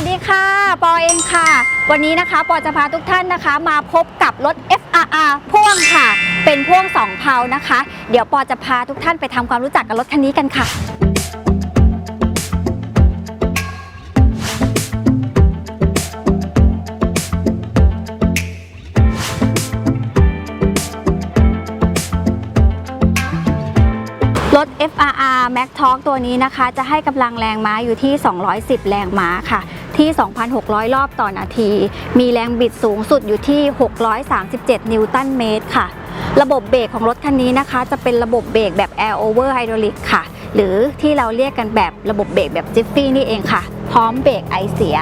วัสดีค่ะ ปอเองค่ะ วันนี้นะคะ ปอจะพาทุกท่านนะคะ มาพบกับรถ FRR พ่วงค่ะ เป็นพ่วงสองเพลานะคะ เดี๋ยวปอจะพาทุกท่านไปทำความรู้จักกับรถคันนี้กันค่ะรถ FRR Max Torque ตัวนี้นะคะ จะให้กำลังแรงม้าอยู่ที่ 210 แรงม้าค่ะ ที่ 2,600 รอบต่อนาที มีแรงบิดสูงสุดอยู่ที่ 637 นิวตันเมตรค่ะ ระบบเบรกของรถคันนี้นะคะ จะเป็นระบบเบรกแบบ Air Over Hydraulic ค่ะ หรือที่เราเรียกกันแบบระบบเบรกแบบ Jiffy นี่เองค่ะ พร้อมเบรกไอเสีย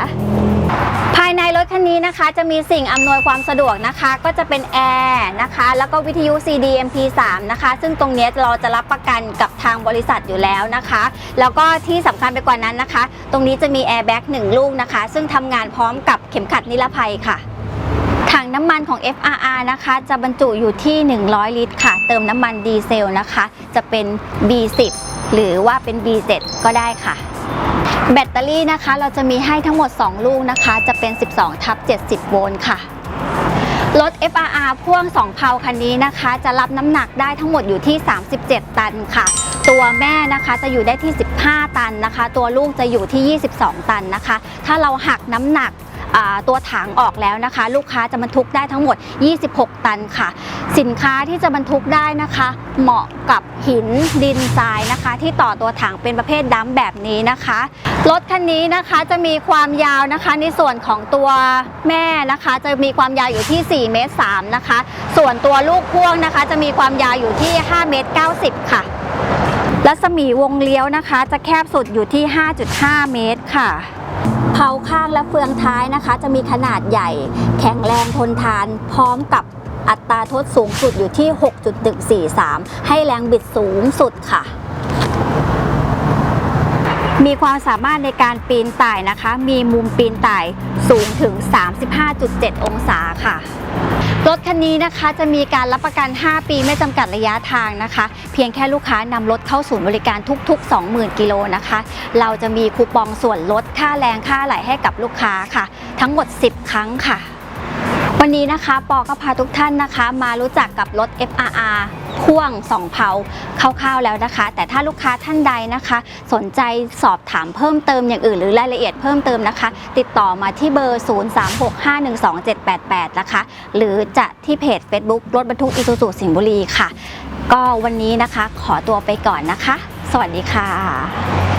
นะคะจะมีสิ่งอำนวยความสะดวกนะคะ ก็จะเป็นแอร์นะคะ แล้วก็วิทยุ CD MP3 นะคะ ซึ่งตรงนี้เราจะรับประกันกับทางบริษัทอยู่แล้วนะคะ แล้วก็ที่สำคัญไปกว่านั้นนะคะ ตรงนี้จะมีแอร์แบ็กหนึ่งลูกนะคะ ซึ่งทำงานพร้อมกับเข็มขัดนิรภัยค่ะถังน้ำมันของ FRR นะคะ จะบรรจุอยู่ที่ 100 ลิตรค่ะ เติมน้ำมันดีเซลนะคะ จะเป็น B10 หรือว่าเป็น B7 ก็ได้ค่ะ แบตเตอรี่นะคะเราจะมีให้ทั้งหมด 2 ลูกนะคะ จะเป็น 12ทับ70 โวลต์ค่ะ รถ FRR พ่วง 2 เพลาคันนี้นะคะ จะรับน้ำหนักได้ทั้งหมดอยู่ที่ 37 ตันค่ะ ตัวแม่นะคะจะอยู่ได้ที่ 15 ตันนะคะ ตัวลูกจะอยู่ที่ 22 ตันนะคะ ถ้าเราหักน้ำหนัก ตัวถังออกแล้วนะคะ ลูกค้าจะบรรทุกได้ทั้งหมด 26 ตันค่ะ สินค้าที่จะบรรทุกได้นะคะ เหมาะกับหินดินทรายนะคะ ที่ต่อตัวถังเป็นประเภทดัมแบบนี้นะคะรถคันนี้นะคะจะมีความยาวนะคะในส่วนของตัวแม่นะคะ จะมีความยาวอยู่ที่ 4 เมตร3นะคะ ส่วนตัวลูกพ่วงนะคะ จะมีความยาวอยู่ที่ 5 เมตร 90 ค่ะรัศมีวงเลี้ยวนะคะ จะแคบสุดอยู่ที่ 5.5 เมตรค่ะ เผาข้างและเฟืองท้ายนะคะ จะมีขนาดใหญ่ แข็งแรงทนทาน พร้อมกับอัตราทดสูงสุดอยู่ที่ 6.143 ให้แรงบิดสูงสุดค่ะ มีความสามารถในการปีนต่ายนะคะ มีมุมปีนต่ายสูงถึง 35.7 องศาค่ะ รถคันนี้นะคะจะมีการรับประกัน 5 ปีไม่จำกัดระยะทางนะคะ เพียงแค่ลูกค้านำรถเข้าศูนย์บริการทุก ๆ 20,000 กิโลนะคะ เราจะมีคูปองส่วนลดค่าแรงค่าไหลให้กับลูกค้าค่ะ ทั้งหมด 10 ครั้งค่ะ วันนี้นะคะปอก็พาทุกท่านนะคะ มารู้จักกับรถ FRR พ่วง2เพาคร่าวๆแล้วนะคะ แต่ถ้าลูกค้าท่านใดนะคะ สนใจสอบถามเพิ่มเติมอย่างอื่นหรือรายละเอียดเพิ่มเติมนะคะ ติดต่อมาที่เบอร์ 0365127788 นะคะ หรือจะที่เพจ Facebook รถบรรทุกอิซูซูสิงห์บุรีค่ะ ก็วันนี้นะคะขอตัวไปก่อนนะคะ สวัสดีค่ะ